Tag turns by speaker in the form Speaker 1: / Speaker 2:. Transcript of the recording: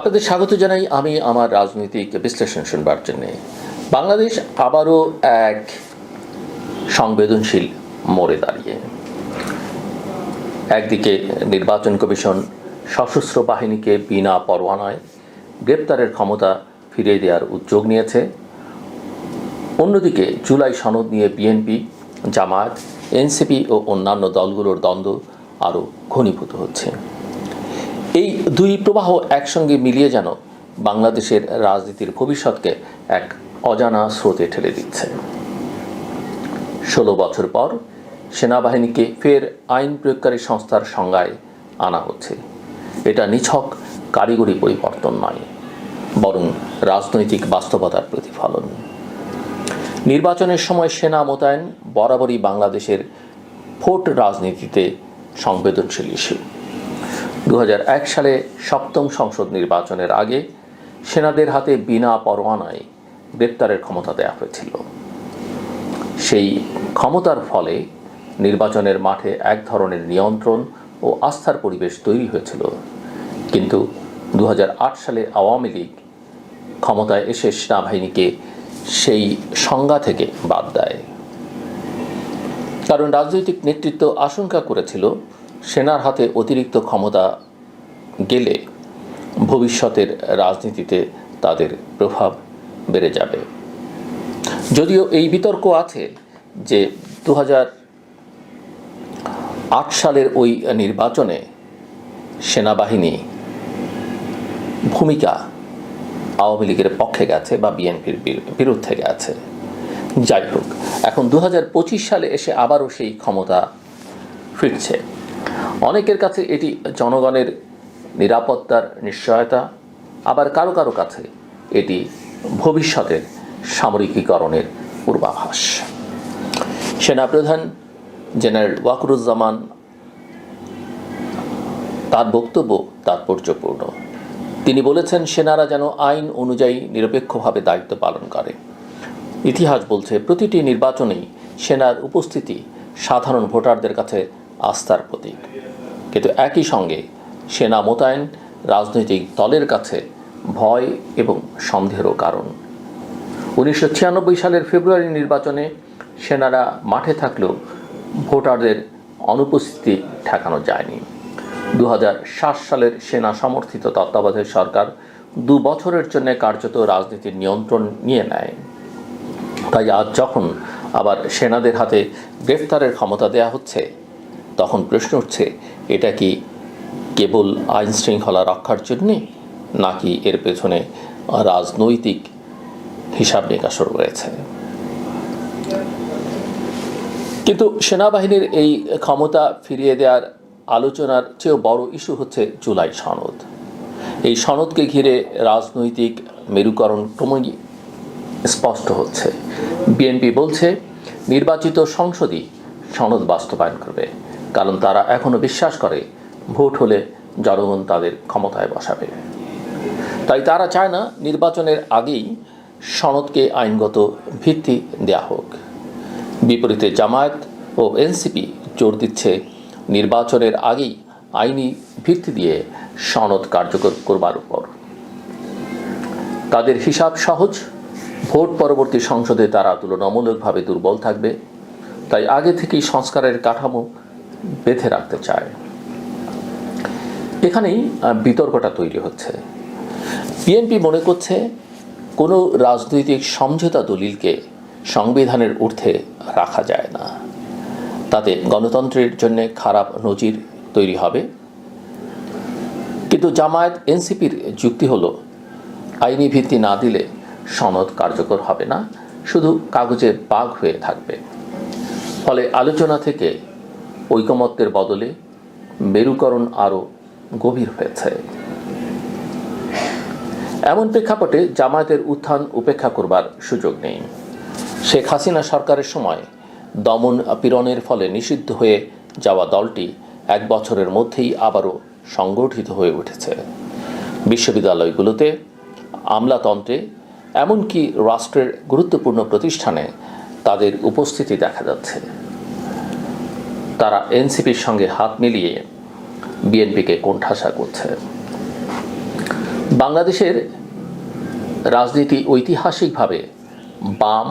Speaker 1: আপনাদের স্বাগত জানাই আমি আমার রাজনৈতিক বিশ্লেষণ শুনবার জন্য। বাংলাদেশ আবারও এক সংবেদনশীল মোড়ে দাঁড়িয়ে। একদিকে নির্বাচন কমিশন সশস্ত্র বাহিনীকে বিনা পরোয়ানায় গ্রেপ্তারের ক্ষমতা ফিরিয়ে দেওয়ার উদ্যোগ নিয়েছে। অন্যদিকে জুলাই সনদ নিয়ে বিএনপি, জামায়াত, এনসিপি ও অন্যান্য দলগুলোর দ্বন্দ্ব আরও ঘনীভূত হচ্ছে। এই দুই প্রবাহ একসঙ্গে মিলিয়ে যেন বাংলাদেশের রাজনীতির ভবিষ্যৎকে এক অজানা স্রোতে ঠেলে দিচ্ছে। ষোলো বছর পর সেনাবাহিনীকে ফের আইন প্রয়োগকারী সংস্থার সংজ্ঞায় আনা হচ্ছে। এটা নিছক কারিগরি পরিবর্তন নয়, বরং রাজনৈতিক বাস্তবতার প্রতিফলন। নির্বাচনের সময় সেনা মোতায়েন বরাবরই বাংলাদেশের ভোট রাজনীতিতে সংবেদনশীল ইস্যু। এক সালে সপ্তম সংসদ নির্বাচনের আগে সেনাদের হাতে বিনা পরোয়ানায় গ্রেপ্তারের ক্ষমতা দেওয়া হয়েছিল। সেই ক্ষমতার ফলে নির্বাচনের মাঠে এক ধরনের নিয়ন্ত্রণ ও আস্থার পরিবেশ তৈরি হয়েছিল। কিন্তু দু হাজার আট সালে আওয়ামী লীগ ক্ষমতায় এসে সেনাবাহিনীকে সেই সংজ্ঞা থেকে বাদ দেয়। কারণ রাজনৈতিক নেতৃত্ব আশঙ্কা করেছিল সেনার হাতে অতিরিক্ত ক্ষমতা গেলে ভবিষ্যতের রাজনীতিতে তাদের প্রভাব বেড়ে যাবে। যদিও এই বিতর্ক আছে যে দু আট সালের ওই নির্বাচনে সেনাবাহিনী ভূমিকা আওয়ামী লীগের পক্ষে গেছে বা বিএনপির বিরুদ্ধে গেছে। যাই হোক, এখন দু হাজার পঁচিশ সালে এসে আবারও সেই ক্ষমতা ফিরছে। অনেকের কাছে এটি জনগণের নিরাপত্তার নিশ্চয়তা, আবার কারও কারও কাছে এটি ভবিষ্যতের সামরিকীকরণের পূর্বাভাস। সেনাপ্রধান জেনারেল ওয়াকরুজ্জামান, তার বক্তব্য তাৎপর্যপূর্ণ। তিনি বলেছেন, সেনারা যেন আইন অনুযায়ী নিরপেক্ষভাবে দায়িত্ব পালন করে। ইতিহাস বলছে, প্রতিটি নির্বাচনেই সেনার উপস্থিতি সাধারণ ভোটারদের কাছে আস্থার প্রতীক। কিন্তু একই সঙ্গে সেনা মোতায়েন রাজনৈতিক দলের কাছে ভয় এবং সন্দেহেরও কারণ। উনিশশো ছিয়ানব্বই সালের ফেব্রুয়ারি নির্বাচনে সেনারা মাঠে থাকলেও ভোটারদের অনুপস্থিতি ঠেকানো যায়নি। দু হাজার সাত সালের সেনা সমর্থিত তত্ত্বাবধায়ক সরকার দু বছরের জন্য কার্যত রাজনীতির নিয়ন্ত্রণ নিয়ে নেয়। তাই আজ যখন আবার সেনাদের হাতে গ্রেফতারের ক্ষমতা দেয়া হচ্ছে তখন প্রশ্ন উঠছে, এটা কি কেবল আইন শৃঙ্খলা রক্ষার জন্যে নাকি এর পেছনে রাজনৈতিক হিসাব নিকাশও রয়েছে? কিন্তু সেনাবাহিনীর এই ক্ষমতা ফিরিয়ে দেওয়ার আলোচনার চেয়েও বড় ইস্যু হচ্ছে জুলাই সনদ। এই সনদকে ঘিরে রাজনৈতিক মেরুকরণ ক্রমই স্পষ্ট হচ্ছে। বিএনপি বলছে, নির্বাচিত সংসদই সনদ বাস্তবায়ন করবে। কারণ তারা এখনও বিশ্বাস করে ভোট হলে জনগণ তাদের ক্ষমতায় বসাবে। তাই তারা চায় না নির্বাচনের আগেই সনদকে আইনগত ভিত্তি দেয়া হোক। বিপরীতে জামায়াত ও এনসিপি জোর দিচ্ছে নির্বাচনের আগেই আইনি ভিত্তি দিয়ে সনদ কার্যকর করবার উপর। তাদের হিসাব সহজ, ভোট পরবর্তী সংসদে তারা তুলনামূলকভাবে দুর্বল থাকবে। তাই আগে থেকেই সংস্কারের কাঠামো বেঁধে রাখতে চায়। এখানেই বিতর্কটা তৈরি হচ্ছে। বিএনপি মনে করছে কোনো রাজনৈতিক সমঝোতা দলিলকে সংবিধানের ঊর্ধ্বে রাখা যায় না। তাতে গণতন্ত্রের জন্য খারাপ নজির তৈরি হবে। কিন্তু জামায়াত এনসিপির যুক্তি হল, আইনি ভিত্তি না দিলে সনদ কার্যকর হবে না, শুধু কাগজে বাঘ হয়ে থাকবে। ফলে আলোচনা থেকে ঐকমত্যের বদলে মেরুকরণ আরও গভীর হয়েছে। এমন প্রেক্ষাপটে জামায়াতের উত্থান উপেক্ষা করবার সুযোগ নেই। শেখ হাসিনা সরকারের সময় দমন পীড়নের ফলে নিষিদ্ধ হয়ে যাওয়া দলটি এক বছরের মধ্যেই আবারও সংগঠিত হয়ে উঠেছে। বিশ্ববিদ্যালয়গুলোতে, আমলাতন্ত্রে, এমনকি রাষ্ট্রের গুরুত্বপূর্ণ প্রতিষ্ঠানে তাদের উপস্থিতি দেখা যাচ্ছে। তারা এনসিপির সঙ্গে হাত মিলিয়ে বিএনপিকে কোণঠাসা করছে। বাংলাদেশের রাজনীতি ঐতিহাসিকভাবে বাম